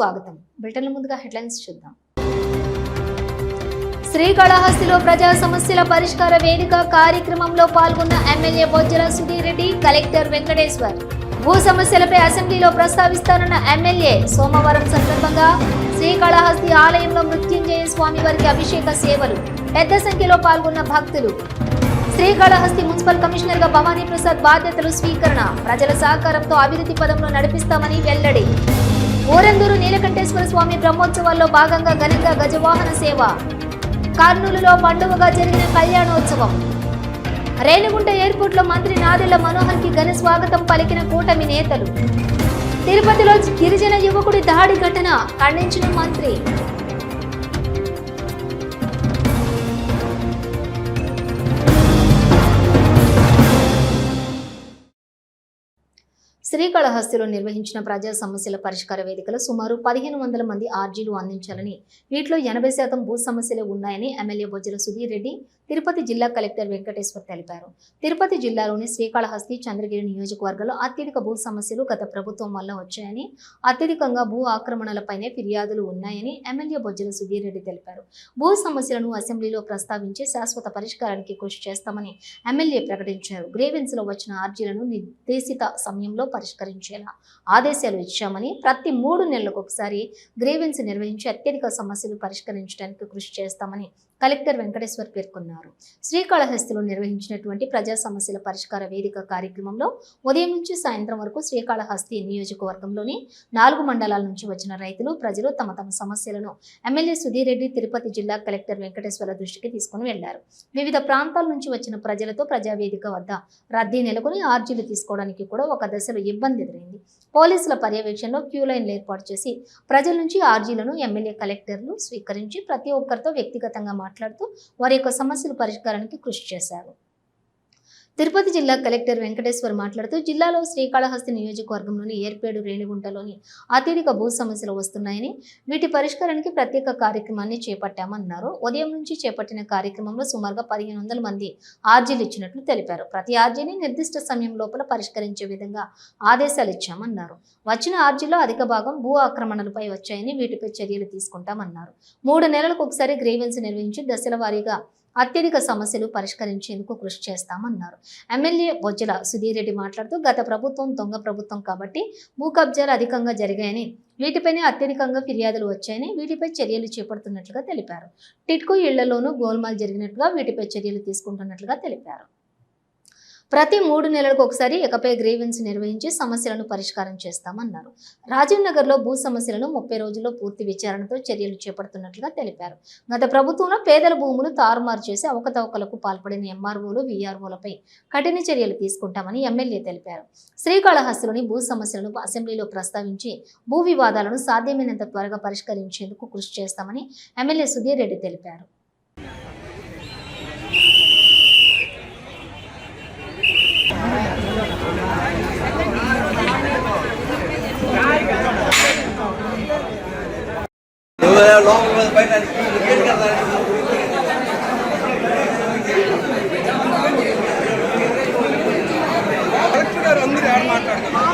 స్వాగతం. బ్రిటన్ల ముందుగా హెడ్లైన్స్ చూద్దాం. శ్రీకాళహస్తిలో ప్రజా సమస్యల పరిష్కార వేదిక కార్యక్రమంలో పాల్గొన్న ఎమ్మెల్యే బొజ్జల సుధీరెడ్డి కలెక్టర్ వెంకటేశ్వర్. భూ సమస్యలపై అసెంబ్లీలో ప్రస్తావిస్తానన్న ఎమ్మెల్యే సోమవారం సందర్భంగా శ్రీకాళహస్తి ఆలయంలో మృత్యుంజయ స్వామి వారికి అభిషేక సేవలు పెద్ద సంఖ్యలో పాల్గొన్న భక్తులు. శ్రీకాళహస్తి మున్సిపల్ కమిషనర్గా భవానీ ప్రసాద్ బాధ్యతలు స్వీకరణ ప్రజల సహకారంతో అభివృద్ధి పదంలో నడిపిస్తామని వెల్లడి. ఊరందూరు నీలకంఠేశ్వర స్వామి బ్రహ్మోత్సవాల్లో భాగంగా ఘనంగా గజవాహన సేవ. కర్నూలులో పండుగగా జరిగిన కళ్యాణోత్సవం. రేణిగుంట ఎయిర్పోర్ట్లో మంత్రి నాదెళ్ళ మనోహర్కి ఘన స్వాగతం పలికిన కూటమి నేతలు. తిరుపతిలో గిరిజన యువకుడి దాడి ఘటన ఖండించిన మంత్రి. శ్రీకాళహస్తిలో నిర్వహించిన ప్రజా సమస్యల పరిష్కార వేదికలో సుమారు పదిహేను వందల మంది ఆర్జీలు అందించాలని వీటిలో ఎనభై శాతం భూ సమస్యలు ఉన్నాయని ఎమ్మెల్యే బొజ్జల సుధీర్ రెడ్డి తిరుపతి జిల్లా కలెక్టర్ వెంకటేశ్వర్ తెలిపారు. తిరుపతి జిల్లాలోని శ్రీకాళహస్తి చంద్రగిరి నియోజకవర్గంలో అత్యధిక భూ సమస్యలు గత ప్రభుత్వం వల్ల వచ్చాయని అత్యధికంగా భూ ఆక్రమణలపైనే ఫిర్యాదులు ఉన్నాయని ఎమ్మెల్యే బొజ్జల సుధీర్ రెడ్డి తెలిపారు. భూ సమస్యలను అసెంబ్లీలో ప్రస్తావించి శాశ్వత పరిష్కారానికి కృషి చేస్తామని ఎమ్మెల్యే ప్రకటించారు. గ్రేవెన్స్లో వచ్చిన ఆర్జీలను నిర్దేశిత సమయంలో పరిష్కరించేలా ఆదేశాలు ఇచ్చామని ప్రతి మూడు నెలలకు ఒకసారి గ్రీవెన్స్ నిర్వహించి అత్యధిక సమస్యలు పరిష్కరించడానికి కృషి చేస్తామని కలెక్టర్ వెంకటేశ్వర్ పేర్కొన్నారు. శ్రీకాళహస్తిలో నిర్వహించినటువంటి ప్రజా సమస్యల పరిష్కార వేదిక కార్యక్రమంలో ఉదయం నుంచి సాయంత్రం వరకు శ్రీకాళహస్తి నియోజకవర్గంలోని నాలుగు మండలాల నుంచి వచ్చిన రైతులు ప్రజలు తమ తమ సమస్యలను ఎమ్మెల్యే సుధీర్ రెడ్డి తిరుపతి జిల్లా కలెక్టర్ వెంకటేశ్వర దృష్టికి తీసుకుని వెళ్ళారు. వివిధ ప్రాంతాల నుంచి వచ్చిన ప్రజలతో ప్రజావేదిక వద్ద రద్దీ నెలకొని ఆర్జీలు తీసుకోవడానికి కూడా ఒక దశలో ఇబ్బంది ఎదురైంది. పోలీసుల పర్యవేక్షణలో క్యూ లైన్లు ఏర్పాటు చేసి ప్రజల నుంచి ఆర్జీలను ఎమ్మెల్యే కలెక్టర్లు స్వీకరించి ప్రతి ఒక్కరితో వ్యక్తిగతంగా మాట్లాడుతూ వారి యొక్క సమస్యల పరిష్కారానికి కృషి చేశారు. తిరుపతి జిల్లా కలెక్టర్ వెంకటేశ్వర్ మాట్లాడుతూ జిల్లాలో శ్రీకాళహస్తి నియోజకవర్గంలోని ఏర్పేడు రేణిగుంటలోని అత్యధిక భూ సమస్యలు వస్తున్నాయని వీటి పరిష్కారానికి ప్రత్యేక కార్యక్రమాన్ని చేపట్టామన్నారు. ఉదయం నుంచి చేపట్టిన కార్యక్రమంలో సుమారుగా పదిహేను వందల మంది ఆర్జీలు ఇచ్చినట్లు తెలిపారు. ప్రతి ఆర్జీని నిర్దిష్ట సమయం లోపల పరిష్కరించే విధంగా ఆదేశాలు ఇచ్చామన్నారు. వచ్చిన ఆర్జీలో అధిక భాగం భూ ఆక్రమణలపై వచ్చాయని వీటిపై చర్యలు తీసుకుంటామన్నారు. మూడు నెలలకు ఒకసారి గ్రీవెన్స్ నిర్వహించి దశల వారీగా అత్యధిక సమస్యలు పరిష్కరించేందుకు కృషి చేస్తామన్నారు. ఎమ్మెల్యే బొజ్జల సుధీర్ రెడ్డి మాట్లాడుతూ గత ప్రభుత్వం దొంగ ప్రభుత్వం కాబట్టి భూ కబ్జాలు అధికంగా జరిగాయని వీటిపైనే అత్యధికంగా ఫిర్యాదులు వచ్చాయని వీటిపై చర్యలు చేపడుతున్నట్లుగా తెలిపారు. టిట్కో ఇళ్ళలోనూ గోల్మాల్ జరిగినట్లుగా వీటిపై చర్యలు తీసుకుంటున్నట్లుగా తెలిపారు. ప్రతి మూడు నెలలకు ఒకసారి ఇకపై గ్రీవెన్స్ నిర్వహించి సమస్యలను పరిష్కారం చేస్తామన్నారు. రాజీవ్ నగర్లో భూ సమస్యలను ముప్పై రోజుల్లో పూర్తి విచారణతో చర్యలు చేపడుతున్నట్లుగా తెలిపారు. గత ప్రభుత్వంలో పేదల భూములు తారుమారు చేసి అవకతవకలకు పాల్పడిన ఎంఆర్ఓలు వీఆర్ఓలపై కఠిన చర్యలు తీసుకుంటామని ఎమ్మెల్యే తెలిపారు. శ్రీకాళహస్తిలోని భూ సమస్యలను అసెంబ్లీలో ప్రస్తావించి భూ వివాదాలను సాధ్యమైనంత త్వరగా పరిష్కరించేందుకు కృషి చేస్తామని ఎమ్మెల్యే సుధీర్ రెడ్డి తెలిపారు. లోపల బయట గేట్ కదా కలెక్టర్ గారు అందరూ ఆడ మాట్లాడతారు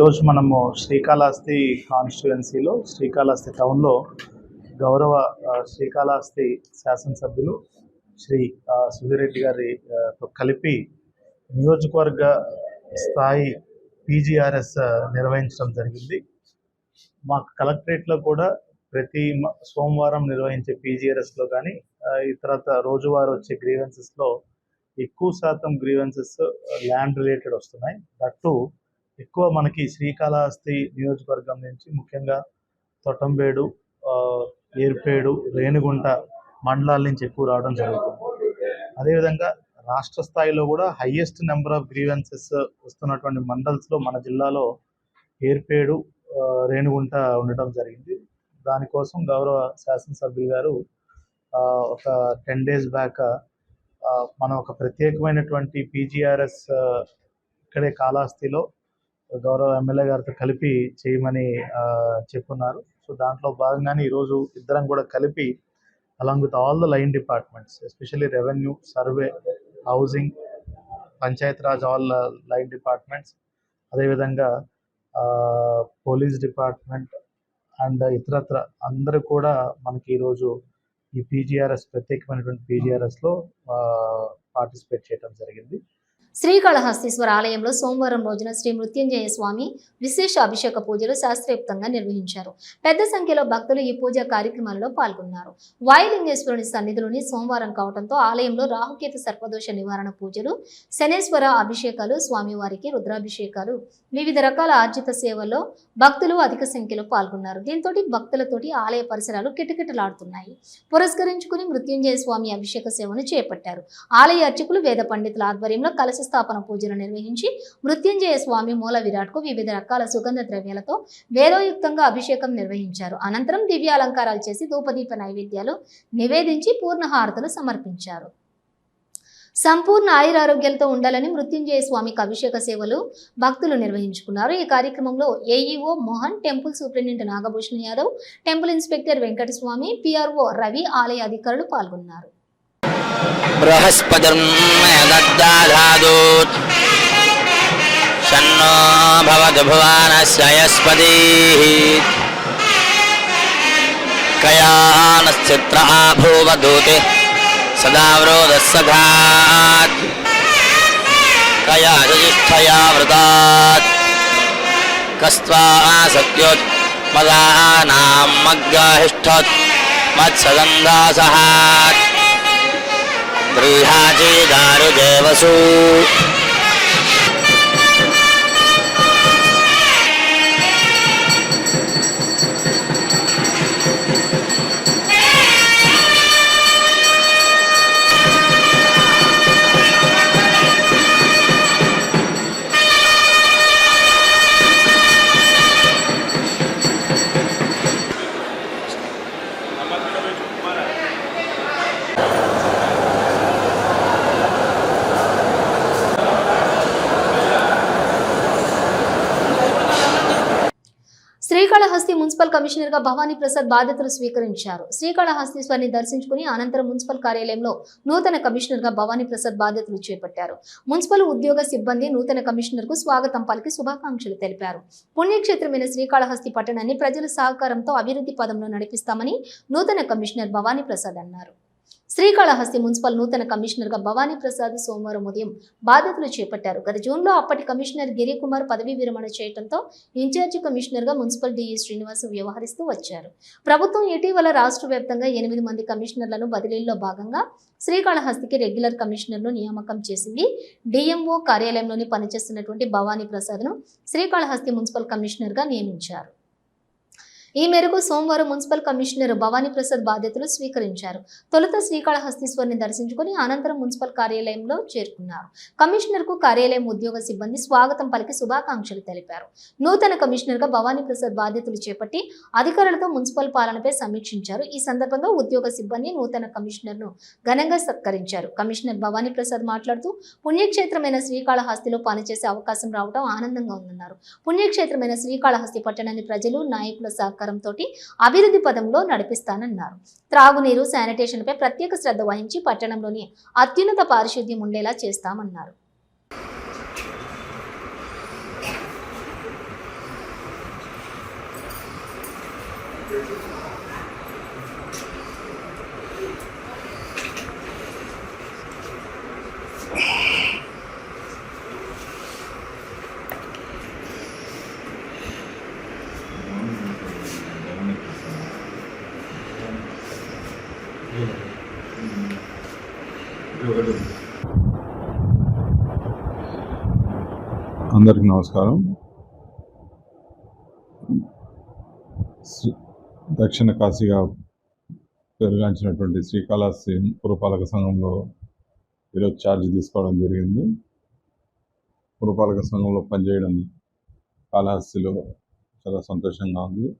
ఈరోజు మనము శ్రీకాళహస్తి కాన్స్టిట్యుయెన్సీలో శ్రీకాళహస్తి టౌన్లో గౌరవ శ్రీకాళహస్తి శాసనసభ్యులు శ్రీ సుధీరెడ్డి సుధిరెడ్డి కలిపి నియోజకవర్గ స్థాయి పీజీఆర్ఎస్ నిర్వహించడం జరిగింది. మా కలెక్టరేట్లో కూడా ప్రతి సోమవారం నిర్వహించే పీజీఆర్ఎస్లో కానీ ఇతరత రోజువారీ వచ్చే గ్రీవెన్సెస్లో ఎక్కువ శాతం గ్రీవెన్సెస్ ల్యాండ్ రిలేటెడ్ వస్తున్నాయి. దట్టు ఎక్కువ మనకి శ్రీకాళహస్తి నియోజకవర్గం నుంచి ముఖ్యంగా తొటంబేడు ఆ, ఏర్పేడు రేణిగుంట మండలాల నుంచి ఎక్కువ రావడం జరుగుతుంది. అదేవిధంగా రాష్ట్ర స్థాయిలో కూడా హైయెస్ట్ నెంబర్ ఆఫ్ గ్రీవెన్సెస్ వస్తున్నటువంటి మండల్స్లో మన జిల్లాలో ఏర్పేడు రేణుగుంట రేణిగుంట ఉండటం జరిగింది. దానికోసం గౌరవ శాసనసభ్యులు గారు ఆ, ఒక టెన్ డేస్ బ్యాక్ మనం ఒక ప్రత్యేకమైనటువంటి పీజీఆర్ఎస్ ఇక్కడే కాళహస్తిలో గౌరవ ఎమ్మెల్యే గారితో కలిపి చేయమని చెప్పున్నారు. సో దాంట్లో భాగంగానే ఈరోజు ఇద్దరం కూడా కలిపి along with all the line departments especially revenue survey housing panchayat raj all line departments అదేవిధంగా పోలీస్ డిపార్ట్మెంట్ అండ్ ఇతరత్ర అందరూ కూడా మనకి ఈరోజు ఈ పీజీఆర్ఎస్ ప్రత్యేకమైనటువంటి పీజీఆర్ఎస్లో పార్టిసిపేట్ చేయడం జరిగింది. శ్రీకాళహస్తీశ్వర ఆలయంలో సోమవారం రోజున శ్రీ మృత్యుంజయ స్వామి విశేష అభిషేక పూజలు శాస్త్రయుక్తంగా నిర్వహించారు. పెద్ద సంఖ్యలో భక్తులు ఈ పూజా కార్యక్రమాలలో పాల్గొన్నారు. వాయులింగేశ్వరుని సన్నిధిలోని సోమవారం కావడంతో ఆలయంలో రాహుకేతు సర్పదోష నివారణ పూజలు శనేశ్వర అభిషేకాలు స్వామివారికి రుద్రాభిషేకాలు వివిధ రకాల ఆర్జిత సేవల్లో భక్తులు అధిక సంఖ్యలో పాల్గొన్నారు. దీంతో భక్తులతోటి ఆలయ పరిసరాలు కిటకిటలాడుతున్నాయి. పురస్కరించుకుని మృత్యుంజయ స్వామి అభిషేక సేవను చేపట్టారు. ఆలయ అర్చకులు వేద పండితుల ఆధ్వర్యంలో కలశ స్థాపన పూజలు నిర్వహించి మృత్యుంజయ స్వామి మూల విరాట్కు వివిధ రకాల సుగంధ ద్రవ్యాలతో వేదోయుక్తంగా అభిషేకం నిర్వహించారు. అనంతరం దివ్య అలంకారాలు చేసి ధూపదీప నైవేద్యాలు నివేదించి పూర్ణహారతులు సమర్పించారు. సంపూర్ణ ఆయురారోగ్యాలతో ఉండాలని మృత్యుంజయ స్వామికి అభిషేక సేవలు భక్తులు నిర్వహించుకున్నారు. ఈ కార్యక్రమంలో AEO Mohan temple superintendent Nagabhushan Yadav temple inspector Venkataswamy PRO Ravi ఆలయ అధికారులు పాల్గొన్నారు. बृहस्पतिर्मेदद्दाधातुत् शन्नो भवतु भुवानस्य यस्पतिः। कयानश्चित्र आभूवधूते सदा कया ज्येष्ठया वृतात्। कस्त्वा सत्योत् मदानां मग्गाहिष्ठोत्। मत्सगन्धासहात्। ब्रीहाची మున్సిపల్ కమిషనర్గా భవానీ ప్రసాద్ బాధ్యతలు స్వీకరించారు. శ్రీకాళహస్తీశ్వరిని దర్శించుకుని అనంతరం మున్సిపల్ కార్యాలయంలో నూతన కమిషనర్గా భవానీ ప్రసాద్ బాధ్యతలు చేపట్టారు. మున్సిపల్ ఉద్యోగ సిబ్బంది నూతన కమిషనర్కు స్వాగతం పలికి శుభాకాంక్షలు తెలిపారు. పుణ్యక్షేత్రమైన శ్రీకాళహస్తి పట్టణాన్ని ప్రజల సహకారంతో అభివృద్ధి పదంలో నడిపిస్తామని నూతన కమిషనర్ భవానీ ప్రసాద్ అన్నారు. శ్రీకాళహస్తి మున్సిపల్ నూతన కమిషనర్గా భవానీ ప్రసాద్ సోమవారం ఉదయం బాధ్యతలు చేపట్టారు. గత జూన్లో అప్పటి కమిషనర్ గిరికుమార్ పదవీ విరమణ చేయడంతో ఇన్ఛార్జి కమిషనర్గా మున్సిపల్ డిఈ శ్రీనివాస్ వ్యవహరిస్తూ వచ్చారు. ప్రభుత్వం ఇటీవల రాష్ట్ర వ్యాప్తంగా ఎనిమిది మంది కమిషనర్లను బదిలీల్లో భాగంగా శ్రీకాళహస్తికి రెగ్యులర్ కమిషనర్ను నియామకం చేసింది. డిఎంఓ కార్యాలయంలోని పనిచేస్తున్నటువంటి భవానీ ప్రసాద్ను శ్రీకాళహస్తి మున్సిపల్ కమిషనర్గా నియమించారు. ఈ మేరకు సోమవారం మున్సిపల్ కమిషనర్ భవానీ ప్రసాద్ బాధ్యతలు స్వీకరించారు. తొలుత శ్రీకాళహస్తీశ్వరిని దర్శించుకుని అనంతరం మున్సిపల్ కార్యాలయంలో చేరుకున్నారు. కమిషనర్కు కార్యాలయం ఉద్యోగ సిబ్బంది స్వాగతం పలికి శుభాకాంక్షలు తెలిపారు. నూతన కమిషనర్గా భవానీ ప్రసాద్ బాధ్యతలు చేపట్టి అధికారులతో మున్సిపల్ పాలనపై సమీక్షించారు. ఈ సందర్భంగా ఉద్యోగ సిబ్బంది నూతన కమిషనర్ను ఘనంగా సత్కరించారు. కమిషనర్ భవానీ ప్రసాద్ మాట్లాడుతూ పుణ్యక్షేత్రమైన శ్రీకాళహస్తిలో పనిచేసే అవకాశం రావడం ఆనందంగా ఉందన్నారు. పుణ్యక్షేత్రమైన శ్రీకాళహస్తి పట్టణాన్ని ప్రజలు నాయకుల సహకారంతో అభివృద్ధి పదంలో నడిపిస్తానన్నారు. త్రాగునీరు శానిటేషన్పై ప్రత్యేక శ్రద్ధ వహించి పట్టణంలోని అత్యున్నత పారిశుద్ధ్యం ఉండేలా చేస్తామన్నారు. అందరికి నమస్కారం. శ్రీ- దక్షిణ కాశీగా పెరుగాంచినటువంటి శ్రీకాళహస్తి పురపాలక సంఘంలో ఈరోజు ఛార్జ్ తీసుకోవడం జరిగింది. పురపాలక సంఘంలో పనిచేయడం కాళహస్తిలో చాలా సంతోషంగా ఉంది.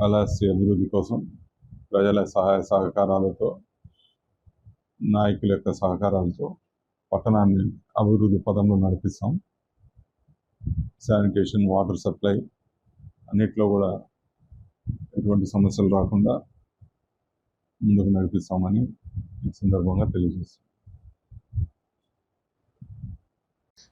కాళహస్తి అభివృద్ధి కోసం ప్రజల సహాయ సహకారాలతో నాయకుల యొక్క సహకారాలతో పట్టణాన్ని అభివృద్ధి పదంలో నడిపిస్తాం. శానిటేషన్ వాటర్ సప్లై అన్నిట్లో కూడా ఎటువంటి సమస్యలు రాకుండా ముందుకు నడిపిస్తామని ఈ సందర్భంగా తెలియజేస్తాం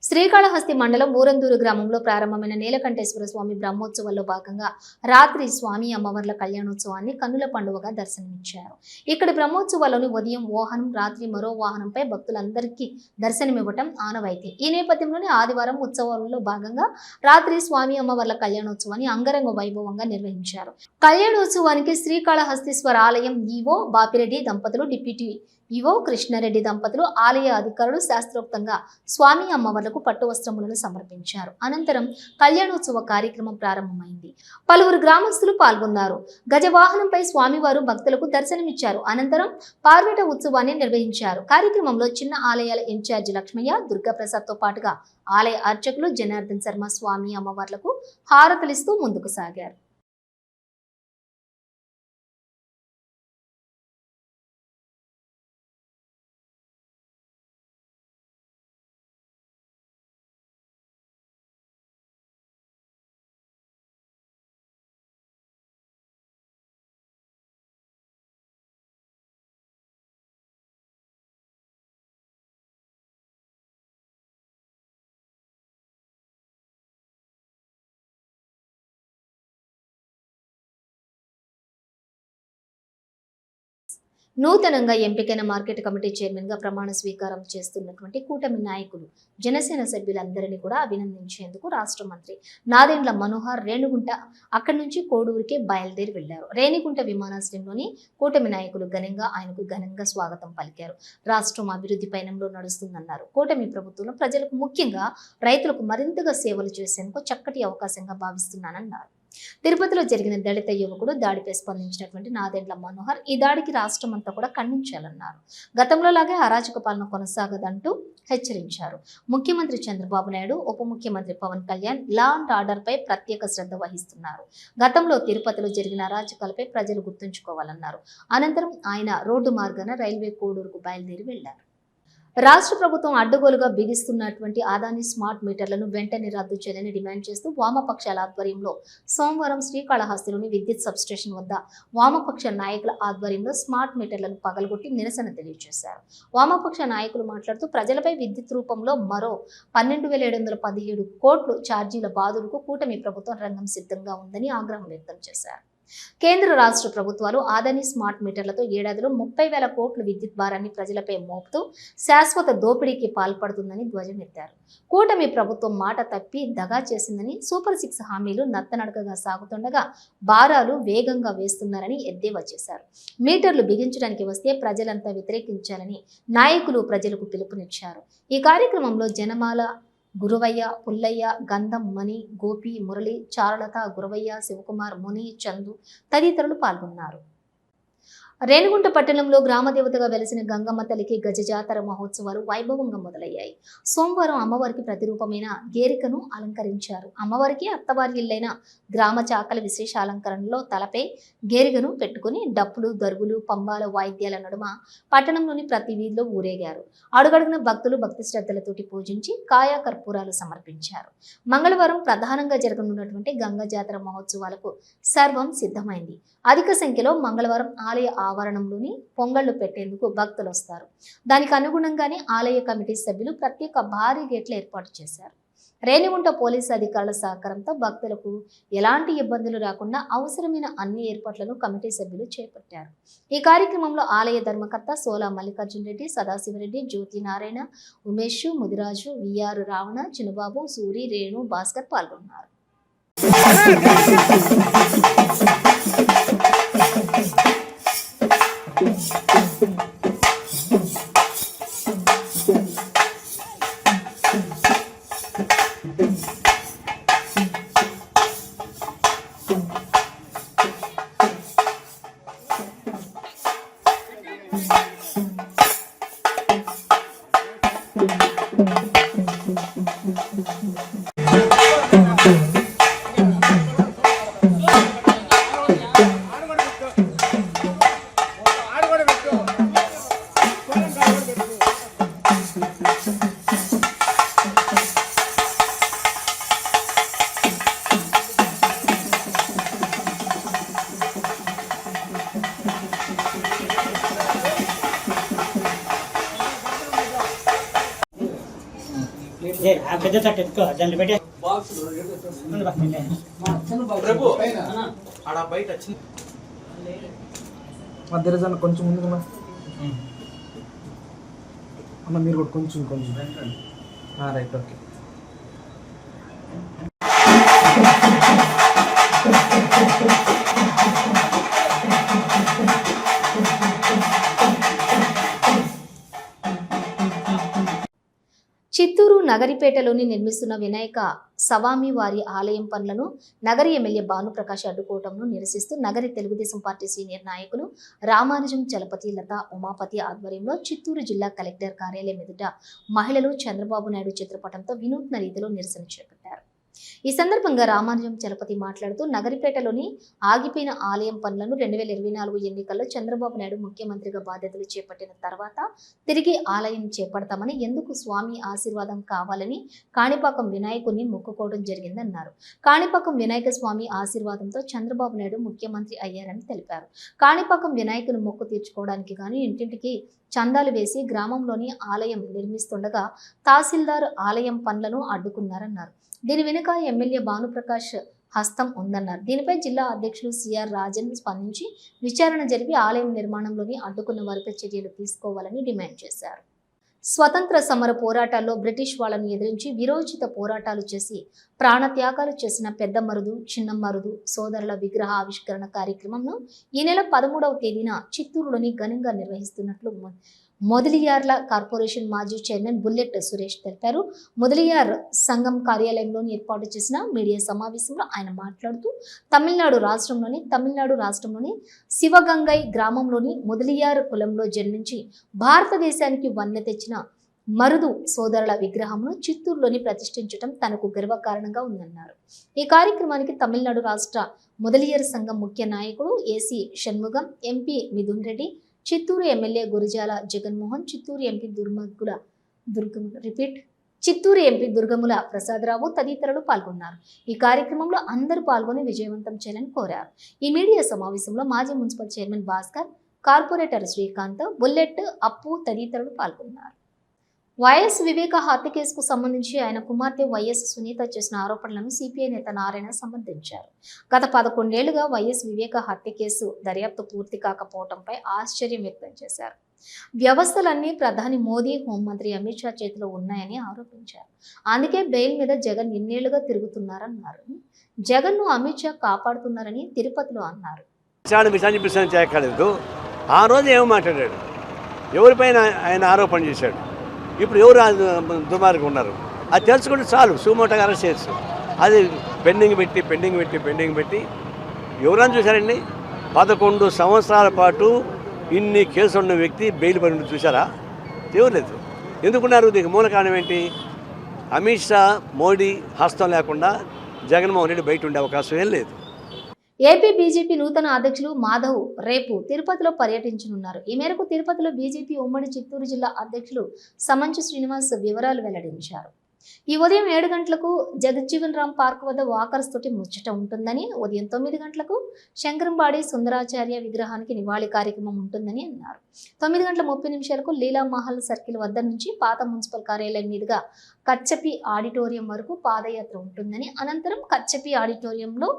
శ్రీకాళహస్తి మండలం ఊరందూరు గ్రామంలో ప్రారంభమైన నీలకంఠేశ్వర స్వామి బ్రహ్మోత్సవాల్లో భాగంగా రాత్రి స్వామి అమ్మవార్ల కళ్యాణోత్సవాన్ని కన్నుల పండుగగా దర్శనమిచ్చారు. ఇక్కడి బ్రహ్మోత్సవాల్లోని ఉదయం వాహనం రాత్రి మరో వాహనంపై భక్తులందరికీ దర్శనమివ్వటం ఆనవాయితీ. ఈ నేపథ్యంలోనే ఆదివారం ఉత్సవాలలో భాగంగా రాత్రి స్వామి అమ్మవార్ల కళ్యాణోత్సవాన్ని అంగరంగ వైభవంగా నిర్వహించారు. కళ్యాణోత్సవానికి శ్రీకాళహస్తీశ్వర ఆలయం ఈవో బాపిరెడ్డి దంపతులు డిప్యూటీ ఈవో కృష్ణారెడ్డి దంపతులు ఆలయ అధికారులు శాస్త్రోక్తంగా స్వామి అమ్మవార్లకు పట్టు వస్త్రములను సమర్పించారు. అనంతరం కళ్యాణోత్సవ కార్యక్రమం ప్రారంభమైంది. పలువురు గ్రామస్తులు పాల్గొన్నారు. గజవాహనంపై స్వామివారు భక్తులకు దర్శనమిచ్చారు. అనంతరం పార్వేట ఉత్సవాన్ని నిర్వహించారు. కార్యక్రమంలో చిన్న ఆలయాల ఇన్ఛార్జి లక్ష్మయ్య దుర్గాప్రసాద్తో పాటుగా ఆలయ అర్చకులు జనార్దన్ శర్మ స్వామి అమ్మవార్లకు హారతలిస్తూ ముందుకు సాగారు. నూతనంగా ఎంపికైన మార్కెట్ కమిటీ చైర్మన్గా ప్రమాణ స్వీకారం చేస్తున్నటువంటి కూటమి నాయకులు జనసేన సభ్యులందరినీ కూడా అభినందించేందుకు రాష్ట్ర మంత్రి నాదెండ్ల మనోహర్ రేణుగుంట అక్కడి నుంచి కోడూరుకే బయలుదేరి వెళ్ళారు రేణిగుంట విమానాశ్రయంలోని కూటమి నాయకులు ఘనంగా ఆయనకు ఘనంగా స్వాగతం పలికారు. రాష్ట్రం అభివృద్ధి పయనంలో నడుస్తుందన్నారు. కూటమి ప్రభుత్వంలో ప్రజలకు ముఖ్యంగా రైతులకు మరింతగా సేవలు చేసేందుకు చక్కటి అవకాశంగా భావిస్తున్నానన్నారు. తిరుపతిలో జరిగిన దళిత యువకుడు దాడిపై స్పందించినటువంటి నాదెండ్ల మనోహర్ ఈ దాడికి రాష్ట్రం అంతా కూడా ఖండించాలన్నారు. గతంలో లాగే అరాచక పాలన కొనసాగదంటూ హెచ్చరించారు. ముఖ్యమంత్రి చంద్రబాబు నాయుడు ఉప ముఖ్యమంత్రి Pawan Kalyan law and order పై ప్రత్యేక శ్రద్ధ వహిస్తున్నారు. గతంలో తిరుపతిలో జరిగిన అరాచకాలపై ప్రజలు గుర్తుంచుకోవాలన్నారు. అనంతరం ఆయన రోడ్డు మార్గాన రైల్వే కోడూరుకు బయలుదేరి వెళ్ళారు రాష్ట్ర ప్రభుత్వం అడ్డగోలుగా బిగిస్తున్నటువంటి ఆదాని స్మార్ట్ మీటర్లను వెంటనే రద్దు చేయాలని డిమాండ్ చేస్తూ వామపక్షాల ఆధ్వర్యంలో సోమవారం శ్రీకాళహస్తిలోని విద్యుత్ సబ్స్టేషన్ వద్ద వామపక్ష నాయకుల ఆధ్వర్యంలో స్మార్ట్ మీటర్లను పగలగొట్టి నిరసన తెలియజేశారు. వామపక్ష నాయకులు మాట్లాడుతూ ప్రజలపై విద్యుత్ రూపంలో మరో పన్నెండు వేల ఏడు వందల పదిహేడు కోట్లు ఛార్జీల బాధులకు కూటమి ప్రభుత్వం రంగం సిద్ధంగా ఉందని ఆగ్రహం వ్యక్తం చేశారు. కేంద్ర రాష్ట్ర ప్రభుత్వాలు ఆదాని స్మార్ట్ మీటర్లతో ఏడాదిలో ముప్పై వేల కోట్ల విద్యుత్ భారాన్ని ప్రజలపై మోపుతూ శాశ్వత దోపిడీకి పాల్పడుతుందని ధ్వజమెత్తారు కూటమి ప్రభుత్వం మాట తప్పి దగా చేసిందని సూపర్ సిక్స్ హామీలు నత్తనడకగా సాగుతుండగా భారాలు వేగంగా వేస్తున్నారని ఎద్దేవా చేశారు. మీటర్లు బిగించడానికి వస్తే ప్రజలంతా వ్యతిరేకించాలని నాయకులు ప్రజలకు పిలుపునిచ్చారు. ఈ కార్యక్రమంలో జనమాల గురువయ్య పుల్లయ్య గంధం మణి గోపి మురళి చారులత గురవయ్య శివకుమార్ ముని చందు తదితరులు పాల్గొన్నారు. రేణిగుంట పట్టణంలో గ్రామదేవతగా వెలిసిన గంగమ్మ తల్లికి గజ జాతర మహోత్సవాలు వైభవంగా మొదలయ్యాయి. సోమవారం అమ్మవారికి ప్రతిరూపమైన గేరికను అలంకరించారు. అమ్మవారికి అత్తవారి ఇల్లైన గ్రామ చాకల విశేష అలంకరణలో తలపై గేరికను పెట్టుకుని డప్పులు దరుగులు పంబాల వాయిద్యాల నడుమ పట్టణంలోని ప్రతి వీధిలో ఊరేగారు. అడుగడుగున భక్తులు భక్తి శ్రద్ధలతోటి పూజించి కాయా కర్పూరాలు సమర్పించారు. మంగళవారం ప్రధానంగా జరగనున్నటువంటి గంగ జాతర మహోత్సవాలకు సర్వం సిద్ధమైంది. అధిక సంఖ్యలో మంగళవారం ఆలయ ఆవరణంలోని పొంగళ్ళు పెట్టేందుకు భక్తులు వస్తారు. దానికి అనుగుణంగానే ఆలయ కమిటీ సభ్యులు ప్రత్యేక భారీ గేట్లు ఏర్పాటు చేశారు. రేణిగుంట పోలీసు అధికారుల సహకారంతో భక్తులకు ఎలాంటి ఇబ్బందులు రాకుండా అవసరమైన అన్ని ఏర్పాట్లను కమిటీ సభ్యులు చేపట్టారు. ఈ కార్యక్రమంలో ఆలయ ధర్మకర్త సోలా మల్లికార్జున రెడ్డి సదాశివరెడ్డి జ్యోతి నారాయణ ఉమేష్ ముదిరాజు విఆర్ రావణ చిన్నబాబు సూరి రేణు భాస్కర్ పాల్గొన్నారు. ఆ పెద్ద తట్టు ఎత్తుకో దాంట్లో పెట్టే. ఉండు బా, లే. ప్రభు మధ్య జన కొంచెం ముందుకు అన్న. మీరు కూడా కొంచెం కొంచెం. ఆ, రైట్ ఓకే. నగరిపేటలోని నిర్మిస్తున్న వినాయక సవామి వారి ఆలయం పనులను నగరి ఎమ్మెల్యే భానుప్రకాష్ అడ్డుకోవడంను నిరసిస్తూ నగరి తెలుగుదేశం పార్టీ సీనియర్ నాయకులు రామానుజం చలపతి లత ఉమాపతి ఆధ్వర్యంలో చిత్తూరు జిల్లా కలెక్టర్ కార్యాలయం ఎదుట మహిళలు చంద్రబాబు నాయుడు చిత్రపటంతో వినూత్న రీతిలో నిరసన చేపట్టారు. ఈ సందర్భంగా రామానుజం చలపతి మాట్లాడుతూ నగరిపేటలోని ఆగిపోయిన ఆలయం పనులను రెండు వేల ఇరవై నాలుగు ఎన్నికల్లో చంద్రబాబు నాయుడు ముఖ్యమంత్రిగా బాధ్యతలు చేపట్టిన తర్వాత తిరిగి ఆలయం చేపడతామని ఎందుకు స్వామి ఆశీర్వాదం కావాలని కాణిపాకం వినాయకుడిని మొక్కుకోవడం జరిగిందన్నారు. కాణిపాకం వినాయక స్వామి ఆశీర్వాదంతో చంద్రబాబు నాయుడు ముఖ్యమంత్రి అయ్యారని తెలిపారు. కాణిపాకం వినాయకుని మొక్కు తీర్చుకోవడానికి గాను ఇంటింటికి చందాలు వేసి గ్రామంలోని ఆలయం నిర్మిస్తుండగా తహసీల్దార్ ఆలయం పనులను అడ్డుకున్నారన్నారు. దీని వెనుక ఎమ్మెల్యే భానుప్రకాష్ హస్తం ఉందన్నారు. దీనిపై జిల్లా అధ్యక్షులు సిఆర్ రాజన్ స్పందించి విచారణ జరిపి ఆలయం నిర్మాణంలోని అడ్డుకున్న వారిపై చర్యలు తీసుకోవాలని డిమాండ్ చేశారు. స్వతంత్ర సమర పోరాటాల్లో బ్రిటిష్ వాళ్ళని ఎదిరించి విరోచిత పోరాటాలు చేసి ప్రాణత్యాగాలు చేసిన పెద్ద మరుదు చిన్న మరుదు సోదరుల విగ్రహ ఆవిష్కరణ కార్యక్రమంను ఈ నెల పదమూడవ తేదీన చిత్తూరులోని ఘనంగా నిర్వహిస్తున్నట్లు మొదలియార్ల కార్పొరేషన్ మాజీ చైర్మన్ బుల్లెట్ సురేష్ తెలిపారు. మొదలియార్ సంఘం కార్యాలయంలోని ఏర్పాటు చేసిన మీడియా సమావేశంలో ఆయన మాట్లాడుతూ తమిళనాడు రాష్ట్రంలోని తమిళనాడు రాష్ట్రంలోని శివగంగై గ్రామంలోని మొదలియార్ కులంలో జన్మించి భారతదేశానికి వన్నె తెచ్చిన మరుదు సోదరుల విగ్రహంను చిత్తూరులోని ప్రతిష్ఠించడం తనకు గర్వకారణంగా ఉందన్నారు. ఈ కార్యక్రమానికి తమిళనాడు రాష్ట్ర మొదలియర్ సంఘం ముఖ్య నాయకుడు AC Shanmugam MP Mithun Reddy Chittoor MLA Gurijala Jaganmohan Chittoor MP Durmaggula Durgamula repeat Chittoor MP Durgamula Prasadarao తదితరులు పాల్గొన్నారు. ఈ కార్యక్రమంలో అందరూ పాల్గొని విజయవంతం చేయాలని కోరారు. ఈ మీడియా సమావేశంలో మాజీ municipal chairman Bhaskar corporator Srikanth Bullet Appu తదితరులు పాల్గొన్నారు. వైఎస్ వివేక హత్య కేసుకు సంబంధించి ఆయన కుమార్తె వైఎస్ సునీత చేసిన ఆరోపణలను సిపిఐ నేత నారాయణ సమర్థించారు గత పదకొండేళ్ళుగా వైఎస్ వివేక హత్య కేసు దర్యాప్తు పూర్తి కాకపోవడంపై ఆశ్చర్యం వ్యక్తం చేశారు. వ్యవస్థలన్నీ ప్రధాని మోదీ హోంమంత్రి అమిత్ షా చేతిలో ఉన్నాయని ఆరోపించారు. అందుకే బెయిల్ మీద జగన్ ఎన్నేళ్ళుగా తిరుగుతున్నారన్నారు. జగన్ను అమిత్ షా కాపాడుతున్నారని తిరుపతిలో అన్నారు. ఆ రోజు ఏమో మాట్లాడాడు? ఎవరిపైన ఆయన ఆరోపణ చేశాడు? ఇప్పుడు ఎవరు దుమారుగా దుమార్గం ఉన్నారు? అది తెలుసుకుంటే చాలు సుమోటగా అరెస్ట్ చేయొచ్చు అది పెండింగ్ పెట్టి పెండింగ్ పెట్టి పెండింగ్ పెట్టి ఎవరైనా చూశారండి? పదకొండు సంవత్సరాల పాటు ఇన్ని కేసులు ఉన్న వ్యక్తి బెయిల్ పడి చూసారా తీవలేదు ఎందుకున్నారు? దీనికి మూల కారణం ఏంటి? అమిత్ షా మోడీ హస్తం లేకుండా జగన్మోహన్ రెడ్డి బయట ఉండే అవకాశం ఏం లేదు. ఏపీ బీజేపీ నూతన అధ్యక్షులు మాధవ్ రేపు తిరుపతిలో పర్యటించనున్నారు. ఈ మేరకు తిరుపతిలో బీజేపీ ఉమ్మడి చిత్తూరు జిల్లా అధ్యక్షులు సమంచు శ్రీనివాస్ వివరాలు వెల్లడించారు. ఈ ఉదయం ఏడు గంటలకు జగజ్జీవన్ రామ్ పార్క్ వద్ద వాకర్స్ తోటి ముచ్చట ఉంటుందని ఉదయం తొమ్మిది గంటలకు శంకరంబాడి సుందరాచార్య విగ్రహానికి నివాళి కార్యక్రమం ఉంటుందని అన్నారు. తొమ్మిది గంటల ముప్పై నిమిషాలకు లీలా మహల్ సర్కిల్ వద్ద నుంచి పాత మున్సిపల్ కార్యాలయం మీదుగా కచ్చపి ఆడిటోరియం వరకు పాదయాత్ర ఉంటుందని అనంతరం కచ్చపి ఆడిటోరియంలో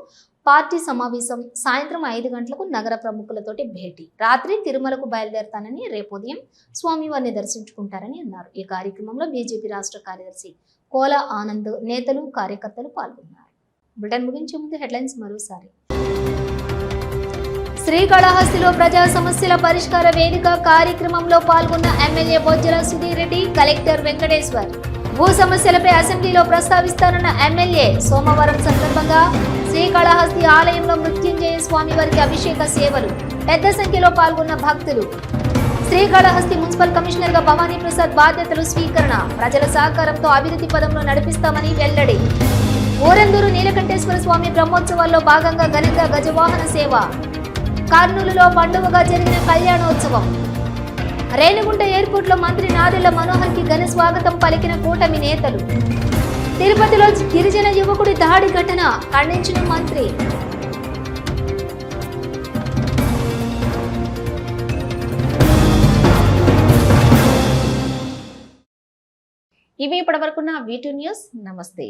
పార్టీ సమావేశం సాయంత్రం ఐదు గంటలకు నగర ప్రముఖులతోటి భేటీ. రాత్రి తిరుమలకు బయలుదేరతానని రేపు ఉదయం స్వామివారిని దర్శించుకుంటారని అన్నారు. ఈ కార్యక్రమంలో బీజేపీ రాష్ట్ర కార్యదర్శి కోల ఆనంద్ నేతలు కార్యకర్తలు పాల్గొన్నారు. బ్రిటన్ ముగించే ముందు హెడ్లైన్స్ మరోసారి. శ్రీకాళహస్తిలో ప్రజా సమస్యల పరిష్కార వేదిక కార్యక్రమంలో పాల్గొన్న ఎమ్మెల్యే బొజ్జల సుధీర్ రెడ్డి కలెక్టర్ వెంకటేశ్వర్. భూ సమస్యలపై అసెంబ్లీలో ప్రస్తావిస్తానన్న ఎమ్మెల్యే సోమవారం సందర్భంగా శ్రీకాళహస్తి ఆలయంలో మృత్యుంజయ స్వామి వారికి అభిషేక సేవలు. పెద్ద సంఖ్యలో పాల్గొన్న భక్తులు. శ్రీకాళహస్తి మున్సిపల్ కమిషనర్గా భవానీ ప్రసాద్ బాధ్యతలు స్వీకరణ. ప్రజల సహకారంతో అభివృద్ధి పదంలో నడిపిస్తామని వెల్లడి. ఊరందూరు నీలకంఠేశ్వర స్వామి బ్రహ్మోత్సవాల్లో భాగంగా ఘనంగా గజవాహన సేవ. కర్నూలులో పండుగగా జరిగిన కళ్యాణోత్సవం. రేణిగుంట ఎయిర్పోర్ట్లో మంత్రి నాదెళ్ళ మనోహర్కి ఘన స్వాగతం పలికిన కూటమి నేతలు. తిరుపతిలో గిరిజన యువకుడి దాడి ఘటన ఖండించిన మంత్రి. ఇవి ఇప్పటివరకున్న వీటూ న్యూస్ నమస్తే.